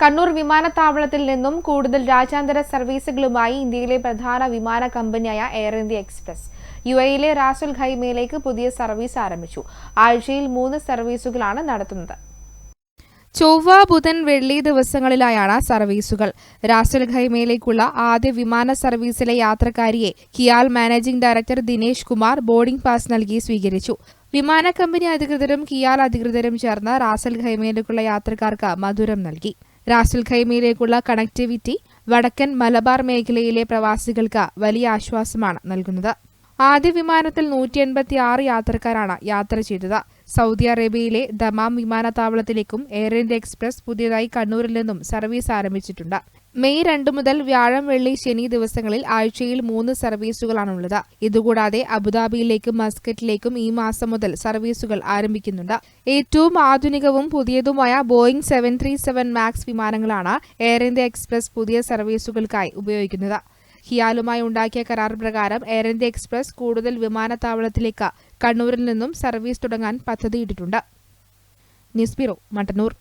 കണ്ണൂർ വിമാനത്താവളത്തിൽ നിന്നും കൂടുതൽ രാജ്യാന്തര സർവീസുകളുമായി ഇന്ത്യയിലെ പ്രധാന വിമാന കമ്പനിയായ എയർ ഇന്ത്യ എക്സ്പ്രസ്. യു എയിലെ റാസുൽ ഖൈമയിലേക്ക് പുതിയ സർവീസ് ആരംഭിച്ചു. ആഴ്ചയിൽ മൂന്ന് സർവീസുകളാണ് നടത്തുന്നത്. ചൊവ്വ ബുധൻ വെള്ളി ദിവസങ്ങളിലായാണ് സർവീസുകൾ. റാസൽ ഖൈമയിലേക്കുള്ള ആദ്യ വിമാന സർവീസിലെ യാത്രക്കാരിയെ Kial managing director Dinesh Kumar boarding pass നൽകി സ്വീകരിച്ചു. വിമാന കമ്പനി അധികൃതരും കിയാൽ അധികൃതരും ചേർന്ന് റാസൽ ഖൈമയിലേക്കുള്ള യാത്രക്കാർക്ക് മധുരം നൽകി. റാസൽ ഖൈമയിലേക്കുള്ള കണക്ടിവിറ്റി വടക്കൻ മലബാർ മേഖലയിലെ പ്രവാസികൾക്ക് വലിയ ആശ്വാസമാണ് നൽകുന്നത്. ആദ്യ വിമാനത്തിൽ നൂറ്റി എൺപത്തി ആറ് യാത്രക്കാരാണ് യാത്ര ചെയ്തത്. സൗദി അറേബ്യയിലെ ദമാം വിമാനത്താവളത്തിലേക്കും എയർ ഇന്ത്യ എക്സ്പ്രസ് പുതിയതായി കണ്ണൂരിൽ നിന്നും സർവീസ് ആരംഭിച്ചിട്ടുണ്ട്. മെയ് രണ്ട് മുതൽ വ്യാഴം വെള്ളി ശനി ദിവസങ്ങളിൽ ആഴ്ചയിൽ മൂന്ന് സർവീസുകളാണുള്ളത്. ഇതുകൂടാതെ അബുദാബിയിലേക്കും മസ്കറ്റിലേക്കും ഈ മാസം മുതൽ സർവീസുകൾ ആരംഭിക്കുന്നുണ്ട്. ഏറ്റവും ആധുനികവും പുതിയതുമായ Boeing seven three seven max വിമാനങ്ങളാണ് എയർ ഇന്ത്യ എക്സ്പ്രസ് പുതിയ സർവീസുകൾക്കായി ഉപയോഗിക്കുന്നത്. ഹിയാലുമായി ഉണ്ടാക്കിയ കരാർ പ്രകാരം എയർ ഇന്ത്യ എക്സ്പ്രസ് കൂടുതൽ വിമാനത്താവളത്തിലേക്ക് കണ്ണൂരിൽ നിന്നും സർവീസ് തുടങ്ങാൻ പദ്ധതിയിട്ടിട്ടുണ്ട്. News bureau Mattannur.